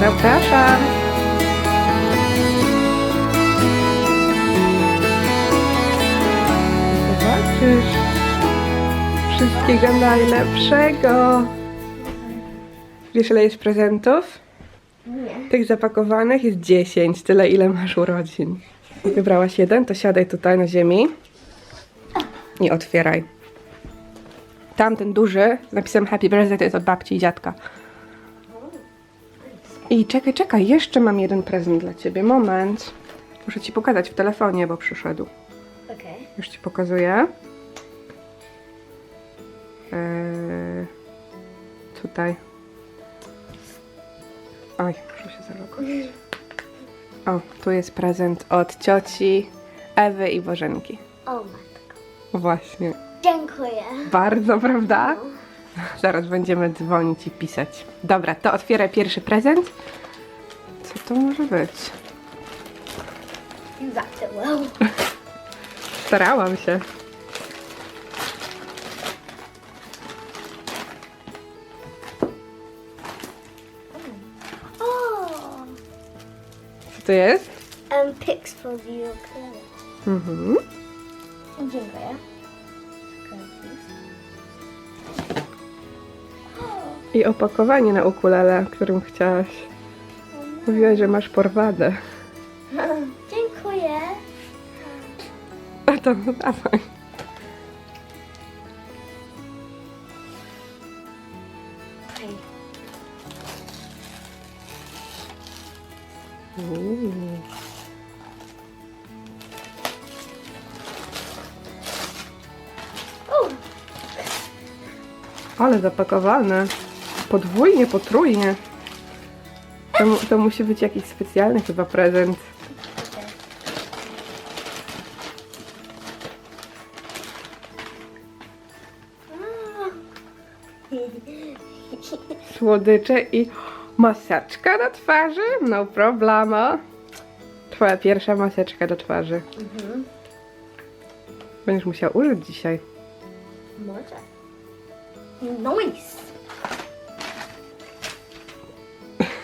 Zapraszam. Zobaczysz. Wszystkiego najlepszego. Wiesz, ile jest prezentów? Nie. Tych zapakowanych jest 10, tyle ile masz urodzin. Wybrałaś jeden, to siadaj tutaj na ziemi i otwieraj. Tamten duży z napisem Happy Birthday to jest od babci i dziadka. I czekaj, czekaj, jeszcze mam jeden prezent dla ciebie. Moment. Muszę ci pokazać w telefonie, bo przyszedł. Okej. Już ci pokazuję. Eee, tutaj. Oj, muszę się zalogować. O, tu jest prezent od cioci Ewy i Bożenki. O matko. Właśnie. Dziękuję. Bardzo, prawda? Zaraz będziemy dzwonić i pisać. Dobra, to otwieraj pierwszy prezent. Co to może być? You wrapped it well. Starałam się. Oh. Co to jest? Um, picks for the ukulele. Mhm. Dziękuję. I opakowanie na ukulele, którym chciałaś. Mówiłaś, że masz porwadę. Dziękuję. A to no dawaj. Uuu. Ale zapakowane. Podwójnie, potrójnie. To, to musi być jakiś specjalny chyba prezent. Słodycze i maseczka do twarzy? No problemo. Twoja pierwsza maseczka do twarzy. Mhm. Będziesz musiała użyć dzisiaj. Może. Nice.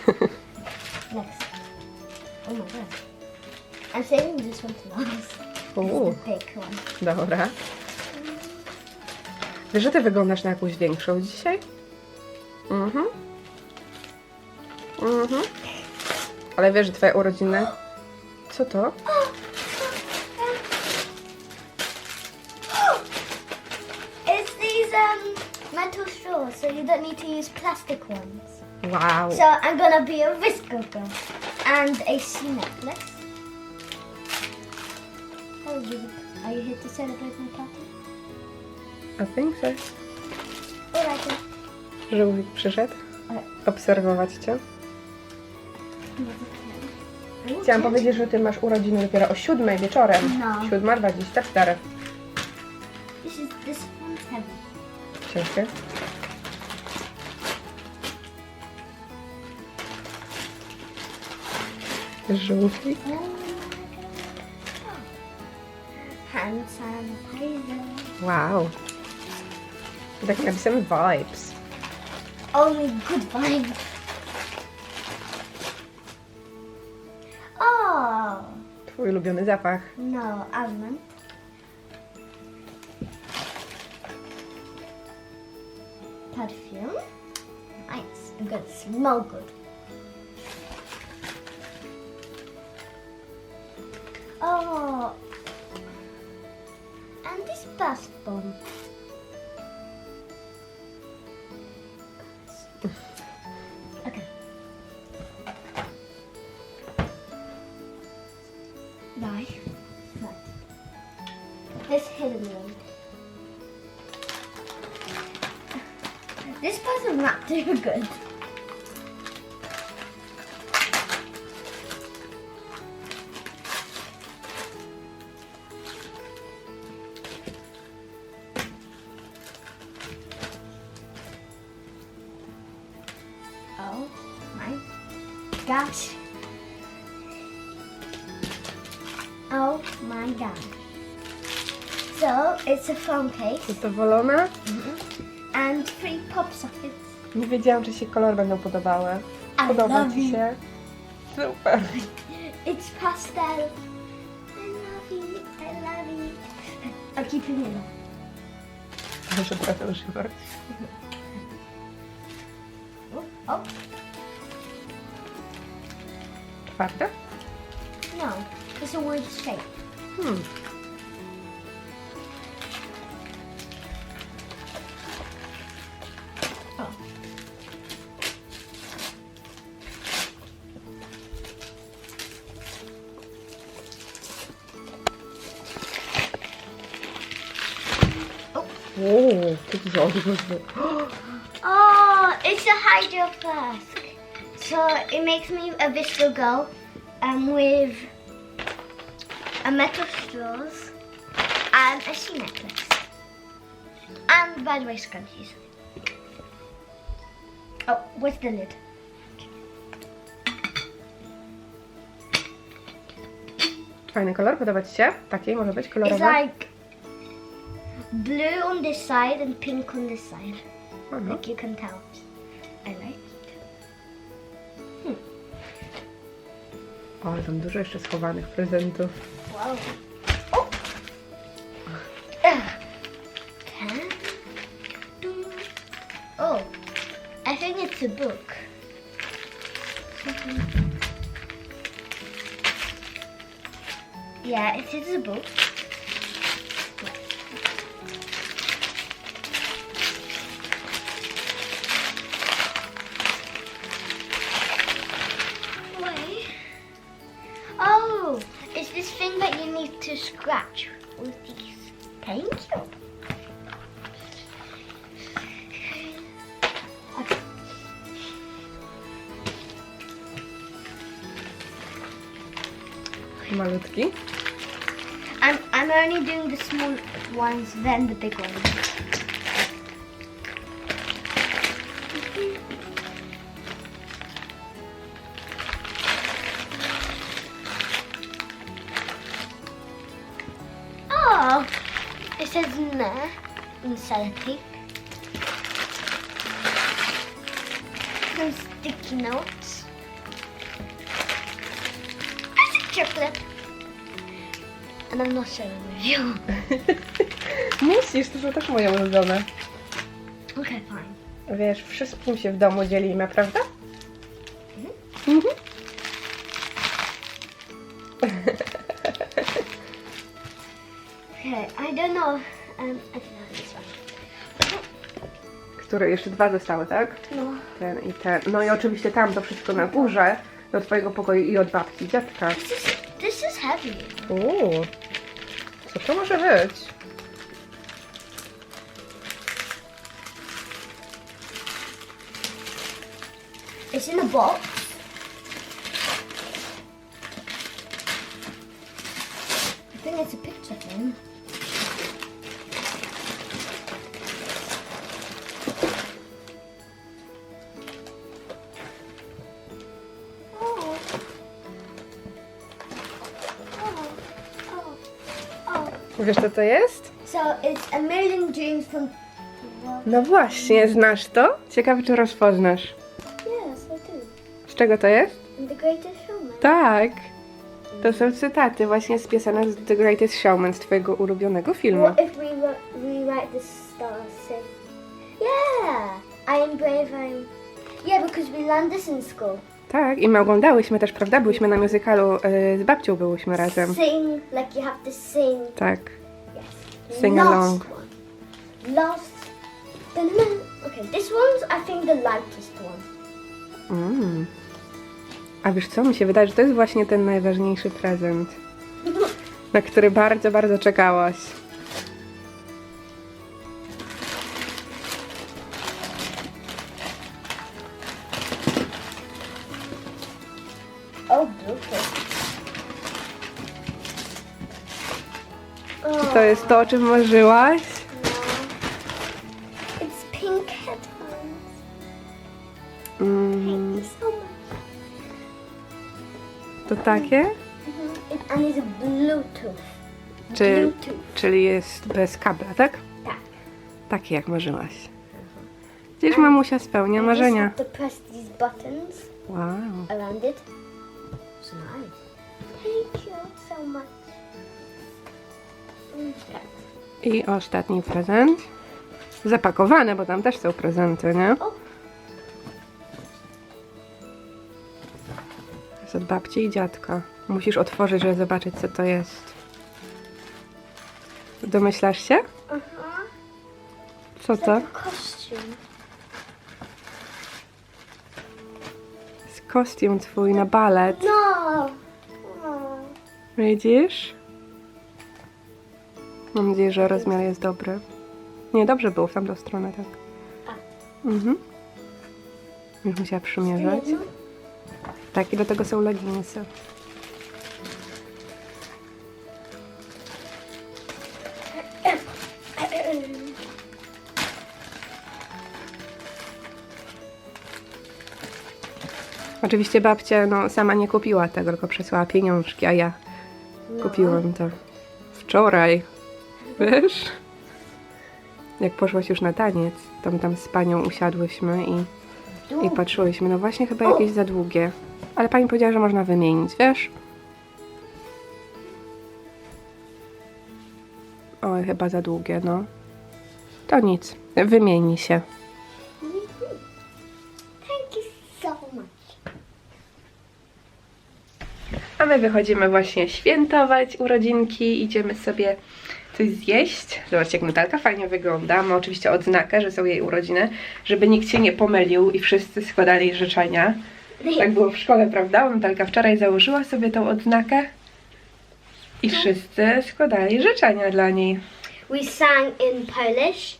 Next. Oh my god. I'm saving this one to last. This is the big one. Dobra. Wiesz, że ty wyglądasz na jakąś większą dzisiaj? Mhm. Mhm. Ale wiesz, że twoje urodziny... Co to? It's these um metal straws, so you don't need to use plastic ones. Wow. So I'm gonna be a Visco girl and a sea necklace. How are you? Are you here to celebrate my party? I think so. Alright. Żółwik przyszedł obserwować cię. Chciałam powiedzieć, że ty masz urodziny dopiero o siódmej wieczorem. No. Siódma dwadzieścia cztery. This is this one's heavy. Ciężkie. Żółwik. Oh my god. Hand sanitizer. Wow. Tak napisem vibes. Only good vibes. Oh Twój ulubiony zapach. no, almond. Perfume. Nice. Good. Smell good. Oh. And this bath bomb. Okay. Right. Right. This hidden one. This wasn't not too good. Phone case Zadowolona? and three pop sockets. Nie wiedziałam, czy się kolory będą podobały. I Podoba love Ci you. się? Super. It's pastel. I love you. I love you. I'll keep him in. Muszę trochę używać. Oh, oh, Twarde? no. It's a weird shape. Hmm. Jaki odgłosy. Oh, it's a hydro flask. So it makes me a Visco girl um, with a metal straws and a sea necklace. And by the way, scrunchies. Oh, where's the lid? Fajny kolor, podoba Ci się? Taki może być It's like blue on this side and pink on this side. Mhm. Like you can tell. I like it. O, ale tam dużo jeszcze schowanych prezentów. Wow. Oh. Dun. Oh. I think it's a book. Yeah, it is a book. Malutki. I'm I'm only doing the small ones, then the big ones. Oh, it says nah in sellotape. Some sticky notes. It's a chocolate. Sharing with you. Musisz, to są też moje ulubione. Okay, fine. Wiesz, wszystkim się w domu dzielimy, prawda? Mhm. Okay, I don't know. Um, I I have this one. Które jeszcze dwa zostały, tak? No. Ten i ten. No i oczywiście tam to wszystko na górze, do twojego pokoju i od babci, dziadka. This is this is heavy. Uuu, co to może być? It's in a box. I think it's a picture thing. Wiesz co to jest? So it's a million dreams from. No właśnie, znasz to? Ciekawe czy rozpoznasz. Yes, I do. Z czego to jest? And the greatest showman. Tak. To są cytaty właśnie z piosenek z The Greatest Showman, z twojego ulubionego filmu. What if we wr- rewrite the stars? Say, yeah, I am brave. I'm. Yeah, because we learned this in school. Tak, i my oglądałyśmy też, prawda? Byłyśmy na musicalu, y, z babcią byłyśmy razem. Sing like you have to sing. Tak. Yes. Sing Last along. one. Last. Dun-dun-dun. Okay, this one's I think the lightest one. Mm. A wiesz co, mi się wydaje, że to jest właśnie ten najważniejszy prezent, na który bardzo, bardzo czekałaś. To jest to, o czym marzyłaś? No. It's pink headphones. Mm, Thank you so much. to takie? Mhm. It, and it's Bluetooth. Czy, Bluetooth. czyli jest bez kabla, tak? Tak. Takie jak marzyłaś. Gdzieś mamusia spełnia just marzenia. have to press these buttons. Wow. around it. Nice. Thank you so much. I ostatni prezent. Zapakowane, bo tam też są prezenty, nie? O. Jest od babci i dziadka. Musisz otworzyć, żeby zobaczyć, co to jest. Domyślasz się? Uh-huh. Co to? Costume. Kostium twój na balet. No. Widzisz? Mam nadzieję, że rozmiar jest dobry. Nie, dobrze było w tamtą stronę, tak. Mhm. Już musiała przymierzać. Tak, i do tego są leginsy. Oczywiście babcia no, sama nie kupiła tego, tylko przesłała pieniążki, a ja kupiłam to wczoraj. Wiesz? Jak poszłaś już na taniec, to my tam z panią usiadłyśmy i, i patrzyłyśmy. No właśnie chyba jakieś za długie. Ale pani powiedziała, że można wymienić, wiesz? Oj, chyba za długie, no. To nic, wymieni się. A my wychodzimy właśnie świętować urodzinki, idziemy sobie coś zjeść. Zobaczcie, jak Natalka fajnie wygląda. Ma oczywiście odznakę, że są jej urodziny, żeby nikt się nie pomylił i wszyscy składali życzenia. Tak było w szkole, prawda? Natalka wczoraj założyła sobie tą odznakę i wszyscy składali życzenia dla niej. We sang in Polish,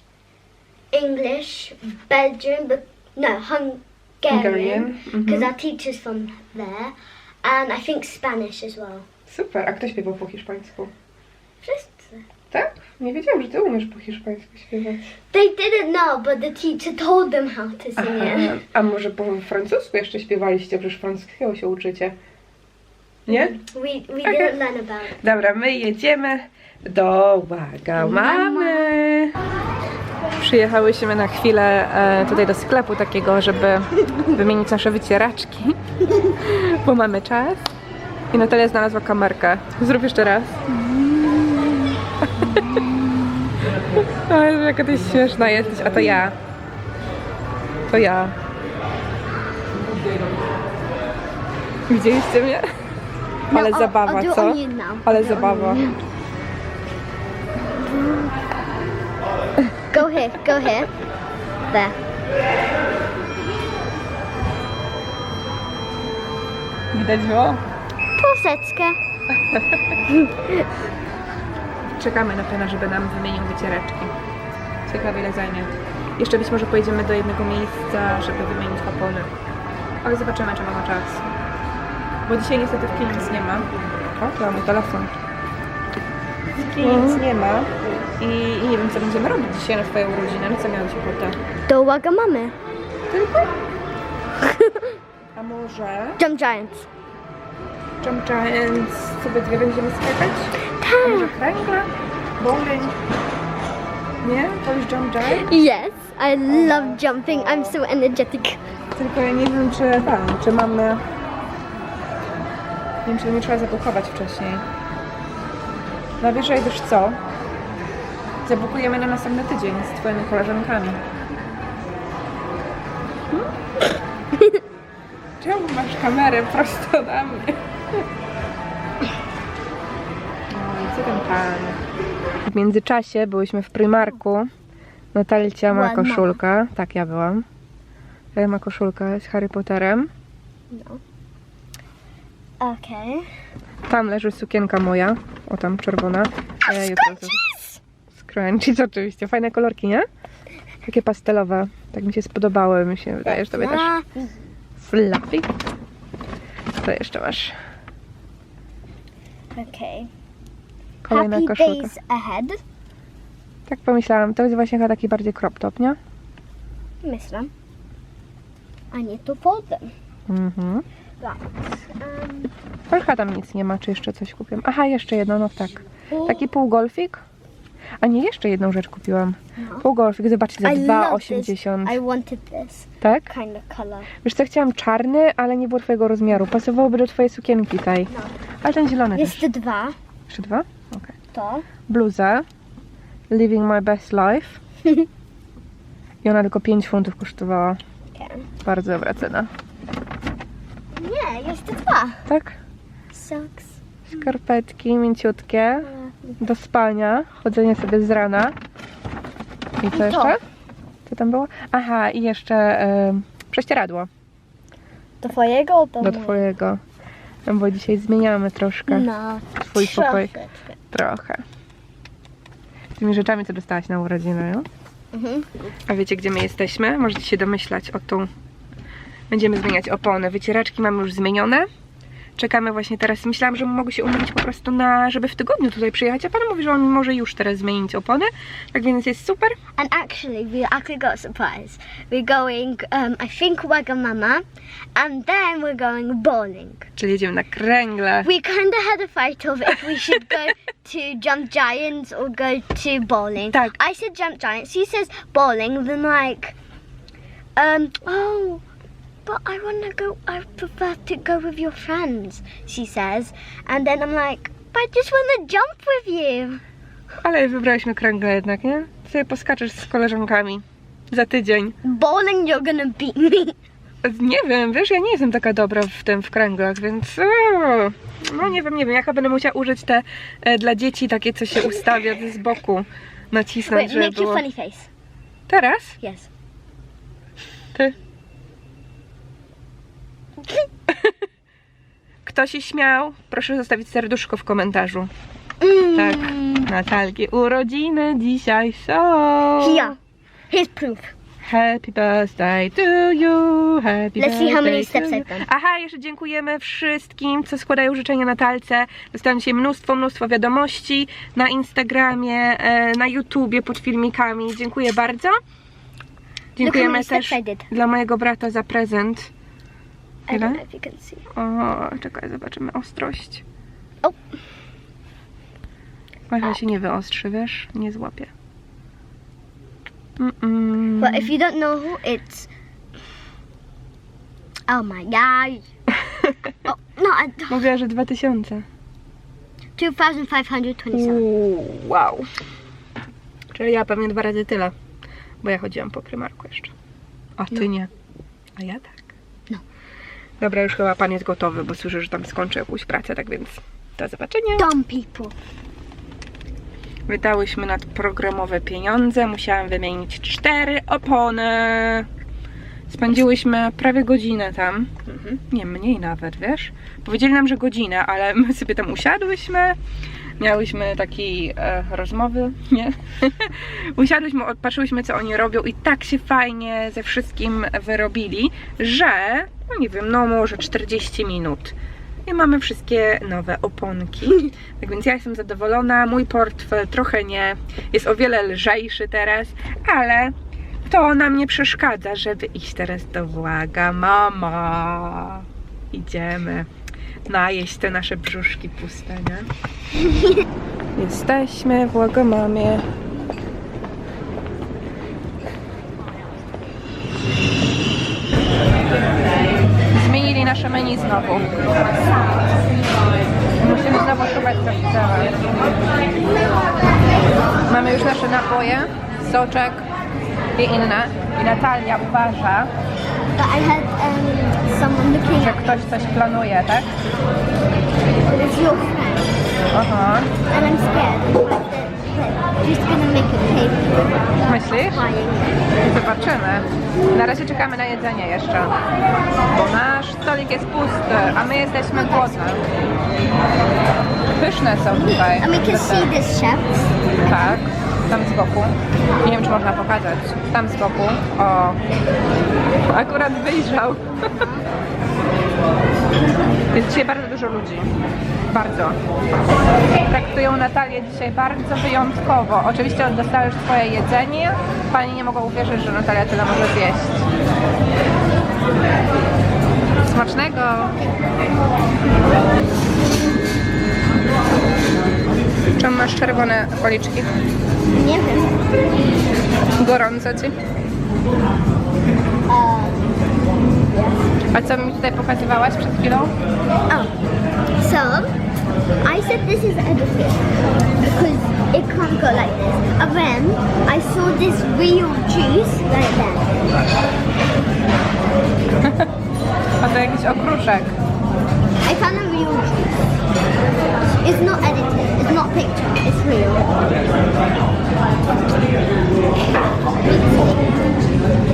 English, Belgian, but no Hungarian, Hungarian, because mhm. our teacher's from there, and I think Spanish as well. Super, a kto śpiewał po hiszpańsku? Wszyscy. Tak? Nie wiedziałam, że ty umiesz po hiszpańsku śpiewać. They didn't know, but the teacher told them how to sing Aha, it. a może po francusku jeszcze śpiewaliście, przecież francuskiego się uczycie. Nie? We we Okay. didn't learn about it. Dobra, my jedziemy do Łagamamy. Przyjechałyśmy na chwilę e, tutaj do sklepu takiego, żeby wymienić nasze wycieraczki, bo mamy czas. I Natalia znalazła kamerkę. Zrób jeszcze raz. Jezu, jaka ty śmieszna jesteś, a to ja. To ja. Widzieliście mnie? Ale No, I'll- zabawa, co? Ale zabawa. Here, go here. There. Widać było? Posecka. Czekamy na pana, żeby nam wymienił wycieraczki. Ciekawe ile zajmie. Jeszcze być może pojedziemy do jednego miejsca, żeby wymienić opony. Ale zobaczymy, czy mamy czas. Bo dzisiaj niestety w kinie nic nie ma. O, to mamy telefon. W kinie nic nie ma. I, I nie wiem, co będziemy robić dzisiaj na twoją urodzinę. No co miałeś ochotę? Do Wagamamy. Tylko? A może Jump Giants. Jump Giants sobie dwie będziemy skakać? A może kręgle? Bowling? Nie? To już Jump Giant? Yes, I love jumping. I'm so energetic. Tylko ja nie wiem, czy tam, czy mamy... Nie wiem, czy nie trzeba zabukować wcześniej. Że wiesz co? Zabukujemy na następny tydzień z twoimi koleżankami. Czemu masz kamerę prosto na mnie? No, co ten pan? W międzyczasie byłyśmy w Primarku. Natalcia ma Ładna. koszulkę. Tak, ja byłam. Ja ma koszulkę z Harry Potterem. No. Okay. Tam leży sukienka moja. O tam, czerwona. A ja jutro. Scrunchies oczywiście. Fajne kolorki, nie? Takie pastelowe. Tak mi się spodobały. Mi się wydaje, że tobie też fluffy. Co jeszcze masz? Okay. Kolejna Happy koszulka. days ahead. Tak pomyślałam. To jest właśnie chyba taki bardziej crop top, nie? Myślę. Need to fold them. Mhm. Right. Um, tam nic nie ma, czy jeszcze coś kupię. Aha, jeszcze jedno, no tak. Taki półgolfik. A nie, jeszcze jedną rzecz kupiłam. No. Półgolfik, zobaczcie, za I love this. 2,80. I wanted this Tak? kind of color. Wiesz co, chciałam czarny, ale nie było twojego rozmiaru. Pasowałoby do twojej sukienki tej. No. Ale ten zielony też. Jeszcze dwa. Jeszcze dwa? Okej. To. Bluza. Living my best life. I ona tylko 5 funtów kosztowała. Okay. Bardzo dobra cena. Nie, jeszcze dwa. Tak? Socks. Skarpetki mięciutkie. Do spania. Chodzenie sobie z rana. I co to. jeszcze? Co tam było? Aha, i jeszcze prześcieradło Do twojego? Do, do twojego. No bo dzisiaj zmieniamy troszkę. No. Twój pokój. Trochę. Z tymi rzeczami, co dostałaś na urodziny, no? Mhm. A wiecie, gdzie my jesteśmy? Możecie się domyślać o tą. Będziemy zmieniać opony. Wycieraczki mamy już zmienione. Czekamy właśnie teraz. Myślałam, że mogę się umówić po prostu na, żeby w tygodniu tutaj przyjechać, a pan mówi, że on może już teraz zmienić opony. Tak więc jest super. And actually, we actually got a surprise. We're going, um, I think, Wagamama, and then we're going bowling. Czyli jedziemy na kręgle. We kind of had a fight of if we should go to Jump Giants or go to bowling. Tak. I said Jump Giants. He says bowling. Then like, um, oh, but I want to go. I prefer to go with your friends. She says, and then I'm like, but I just want to jump with you. Ale wybraliśmy kręgle jednak, nie? Sobie poskaczesz z koleżankami. Za tydzień. Bowling, you're gonna beat me. Nie wiem, wiesz, ja nie jestem taka dobra w tym w kręglach, więc no nie wiem, nie wiem, jaka będę musiała użyć te e, dla dzieci takie, co się ustawia z boku, nacisnąć, Wait, żeby make your było... funny face. Teraz? Yes. Ty. Kto się śmiał? Proszę zostawić serduszko w komentarzu. Tak, Natalki urodziny dzisiaj są. Here. Here's proof. Happy birthday to you, happy Let's see how many steps I've done. Aha, jeszcze dziękujemy wszystkim, co składają życzenia Natalce. Dostałam dzisiaj mnóstwo, mnóstwo wiadomości na Instagramie, e, na YouTubie pod filmikami. Dziękuję bardzo. Dziękujemy też dla mojego brata za prezent. I Ile? don't know if you can see. O, czekaj, zobaczymy ostrość. O. Może się nie wyostrzy, wiesz? Nie złapie. Mm-mm. But if you don't know who, it's. Oh my god. Oh, no, I, Mówiła, że 2000. 2,527. Uuu, wow. Czyli ja pewnie dwa razy tyle. Bo ja chodziłam po prymarku jeszcze. A ty No. nie. A ja tak. Dobra, już chyba pan jest gotowy, bo słyszę, że tam skończy jakąś pracę, tak więc do zobaczenia. Dumb people. Wydałyśmy nadprogramowe pieniądze. Musiałam wymienić cztery opony. Spędziłyśmy prawie godzinę tam. Mhm. Nie, mniej nawet, wiesz? Powiedzieli nam, że godzinę, ale my sobie tam usiadłyśmy. Miałyśmy takiej e, rozmowy, nie? Usiadłyśmy, odpatrzyłyśmy, co oni robią i tak się fajnie ze wszystkim wyrobili, że, no nie wiem, no może 40 minut. I mamy wszystkie nowe oponki. Tak więc ja jestem zadowolona. Mój portfel trochę nie. Jest o wiele lżejszy teraz, ale to nam nie przeszkadza, żeby iść teraz do Właga. Mama! Idziemy najeść te nasze brzuszki puste, nie? Jesteśmy w Łagamamie. Zmienili nasze menu znowu. Musimy znowu szukać teraz. Mamy już nasze napoje, soczek i inne. I Natalia uważa, But I had someone looking że at ktoś coś planuje, tak? It's your friend. Aha. And I'm scared. Like that, that she's gonna make a paper Myślisz? crying. Zobaczymy. Na razie czekamy na jedzenie jeszcze. Bo nasz stolik jest pusty, a my jesteśmy głodne. Pyszne są tutaj. And we can see this chef. Tak, tam z boku. Nie wiem, czy można pokazać. Tam z boku. O, akurat wyjrzał. Jest dzisiaj bardzo dużo ludzi. Bardzo. Traktują Natalię dzisiaj bardzo wyjątkowo. Oczywiście dostałeś swoje jedzenie. Pani nie mogła uwierzyć, że Natalia tyle może zjeść. Smacznego! Czemu masz czerwone policzki? Nie wiem. Gorąco ci? A co mi tutaj pokazywałaś przed chwilą? oh, so I said this is edited because it can't go like this. And then I saw this real juice like that. A to jakiś okruszek. I found a real juice. It's not edited. It's not picture. It's real.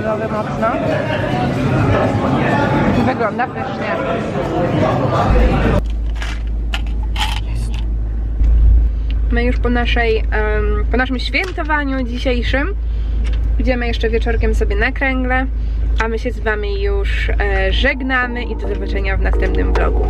Mocno. Wygląda pysznie. My już po naszej, po naszym świętowaniu dzisiejszym Idziemy jeszcze wieczorkiem sobie na kręgle, a my się z Wami już e, żegnamy i do zobaczenia w następnym vlogu.